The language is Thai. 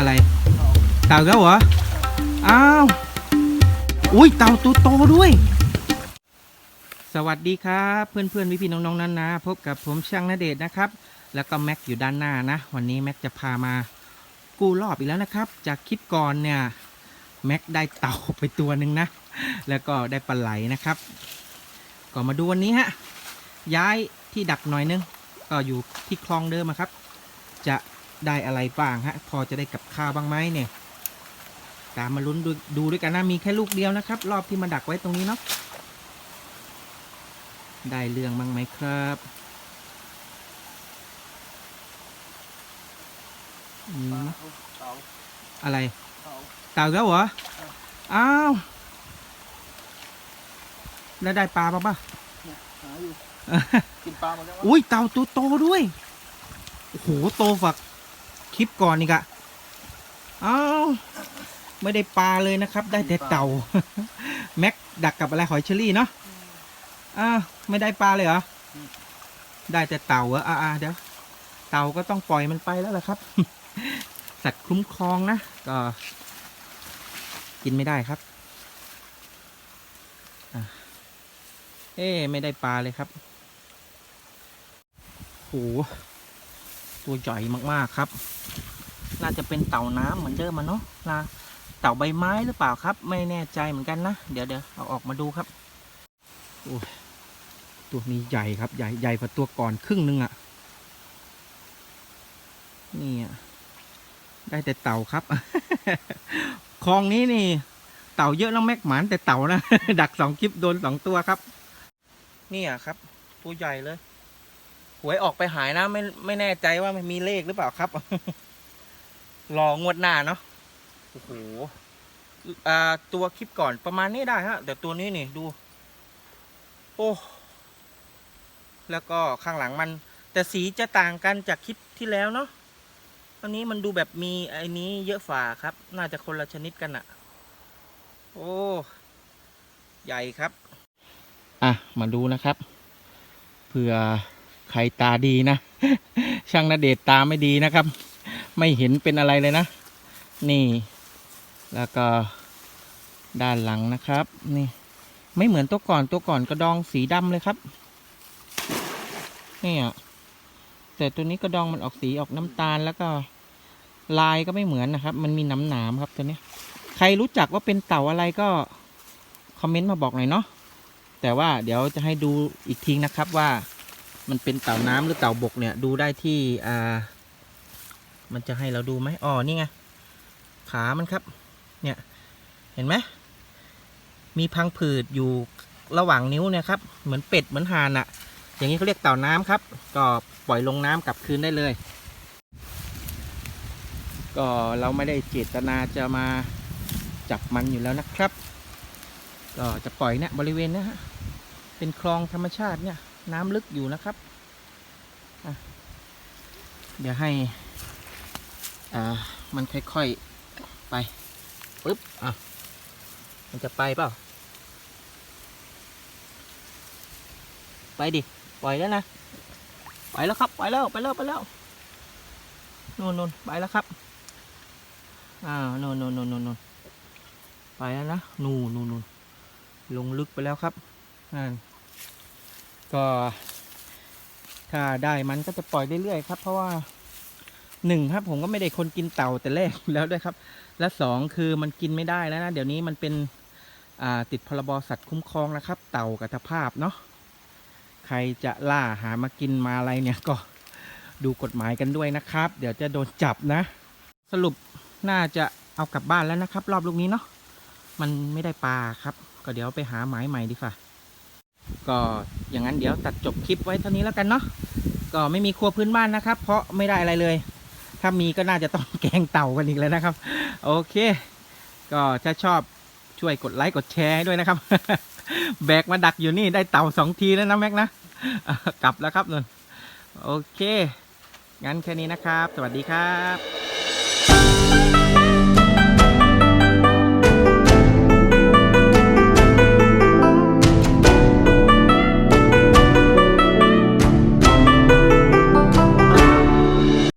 อะไรเต่าแล้วเหรอ อ้าว อุ้ยเต่าตัวโตด้วย สวัสดีครับเพื่อนเพื่อนพี่พี่น้องๆนั้นนะ พบกับผมช่างนาเดชนะครับ แล้วก็แม็กอยู่ด้านหน้านะ วันนี้แม็กจะพามากู้รอบอีกแล้วนะครับ จากคลิปก่อนเนี่ยแม็กได้เต่าไปตัวหนึ่งนะ แล้วก็ได้ปลาไหลนะครับ ก็มาดูวันนี้ฮะ ย้ายที่ดักหน่อยนึง ก็อยู่ที่คลองเดิมครับ จะ ได้อะไรบ้างฮะ พอจะได้กับข้าวบ้างไหมเนี่ย ตามมาลุ้นดูดูด้วยกันนะ มีแค่ลูกเดียวนะครับ รอบที่มาดักไว้ตรงนี้เนาะ ได้เรื่องบ้างไหมครับอืมเต่าอะไร เต่าเต่าอีกแล้วเหรอ อ้าว แล้วได้ปลาปะปะเนี่ยหาอยู่กินปลาหมดแล้ววะอุ้ยเต่าตัวโตด้วย โอ้โห โตฝักค ลิปก่อนนี่กะอ้าวไม่ได้ปลาเลยนะครับ ได้แต่เต่า แม็กดักกับอะไรหอยเชอรี่เนาะอ้าวไม่ได้ปลาเลยเหรอ ได้แต่เต่าเหรออ่าเดี๋ยว เต่าก็ต้องปล่อยมันไปแล้วล่ะครับ สัตว์คุ้มครองนะ ก็ กินไม่ได้ครับอเอ๊ไม่ได้ปลาเลยครับโห ตัวใหญ่มากๆครับ น่าจะเป็นเต่าน้ำเหมือนเดิมมันเนาะนะเต่าใบไม้หรือเปล่าครับ ไม่แน่ใจเหมือนกันนะเดี๋ยวเดี๋ยวเอาออกมาดูครับโอ้ยตัวนี้ใหญ่ครับใหญ่ใหญ่กว่าตัวก่อนครึ่งนึงอะ่ะนี่อะได้แต่เต่าครับคลองนี้นี่ เต่าเยอะแล้วแม็กหมานแต่เต่านะดักสองคลิปโดนสองตัวครับ นี่อะครับ ตัวใหญ่เลย หวยออกไปหายนะไม่ไม่แน่ใจว่ามันมีเลขหรือเปล่าครับ รองวดหน้าเนาะโอ้โหอ่าตัวคลิปก่อนประมาณนี้ได้ฮะแต่ตัวนี้นี่ดู โอ้ แล้วก็ข้างหลังมัน แต่สีจะต่างกันจากคลิปที่แล้วเนาะอันนี้มันดูแบบมีไอ้นี้เยอะฝ่าครับ น่าจะคนละชนิดกันอะโอ้ ใหญ่ครับ อะ มาดูนะครับเผื่อ ใครตาดีนะ ช่างนาเดชตาไม่ดีนะครับ ไม่เห็นเป็นอะไรเลยนะ นี่ แล้วก็ด้านหลังนะครับ นี่ ไม่เหมือนตัวก่อนตัวก่อนกระดองสีดำเลยครับ นี่อะแต่ตัวนี้กระดองมันออกสีออกน้ำตาลแล้วก็ลายก็ไม่เหมือนนะครับ มันมีหนามหนามๆครับตัวนี้ ใครรู้จักว่าเป็นเต่าอะไรก็คอมเมนต์มาบอกหน่อยเนาะแต่ว่าเดี๋ยวจะให้ดูอีกทีนะครับว่า มันเป็นเต่าน้ำหรือเต่าบกเนี่ยดูได้ที่อ่ามันจะให้เราดูไหมอ๋อนี่ไงขามันครับ เนี่ยเห็นไหมมีพังผืดอยู่ระหว่างนิ้วเนี่ยครับเหมือนเป็ดเหมือนห่านอะอย่างนี้เขาเรียกเต่าน้ำครับ ก็ปล่อยลงน้ำกลับคืนได้เลย ก็เราไม่ได้เจตนาจะมาจับมันอยู่แล้วนะครับ ก็จะปล่อยเนี่ยบริเวณนี้ยฮะเป็นคลองธรรมชาติเนี่ย น้ำลึกอยู่นะครับ เดี๋ยวให้มันค่อยๆไปปึ๊บอะมันจะไปเปล่า ไปดิ ปล่อยแล้วนะ ไปแล้วครับ ไปแล้ว ไปแล้ว ไปแล้วนู่นนู่นไปแล้วครับ อ่านู่นนู่นนู่นนู่นไปแล้วนะ นู่นนู่นนู่นลงลึกไปแล้วครับอ่า ก็ถ้าได้มันก็จะปล่อยเรื่อยๆครับ เพราะว่าหนึ่งครับผมก็ไม่ได้คนกินเต่าแต่แรกแล้วด้วยครับ และสองคือมันกินไม่ได้แล้วนะ เดี๋ยวนี้มันเป็นติดพรบสัตว์คุ้มครองนะครับ เต่ากับตภาพเนาะใครจะล่าหามากินมาอะไรเนี่ยก็ดูกฎหมายกันด้วยนะครับ เดี๋ยวจะโดนจับนะ สรุปน่าจะเอากลับบ้านแล้วนะครับ รอบลูกนี้เนาะมันไม่ได้ปลาครับ ก็เดี๋ยวไปหาหมายใหม่ดีกว่าก็ อย่างนั้นเดี๋ยวตัดจบคลิปไว้เท่านี้แล้วกันเนาะก็ไม่มีครัวพื้นบ้านนะครับ เพราะไม่ได้อะไรเลย ถ้ามีก็น่าจะต้องแกงเต่ากันอีกแล้วนะครับ โอเค ก็ถ้าชอบช่วยกดไลค์กดแชร์ให้ด้วยนะครับ แบกมาดักอยู่นี่ได้เต่าสองทีแล้วนะแม็กนะกลับแล้วครับนนโอเค งั้นแค่นี้นะครับ สวัสดีครับ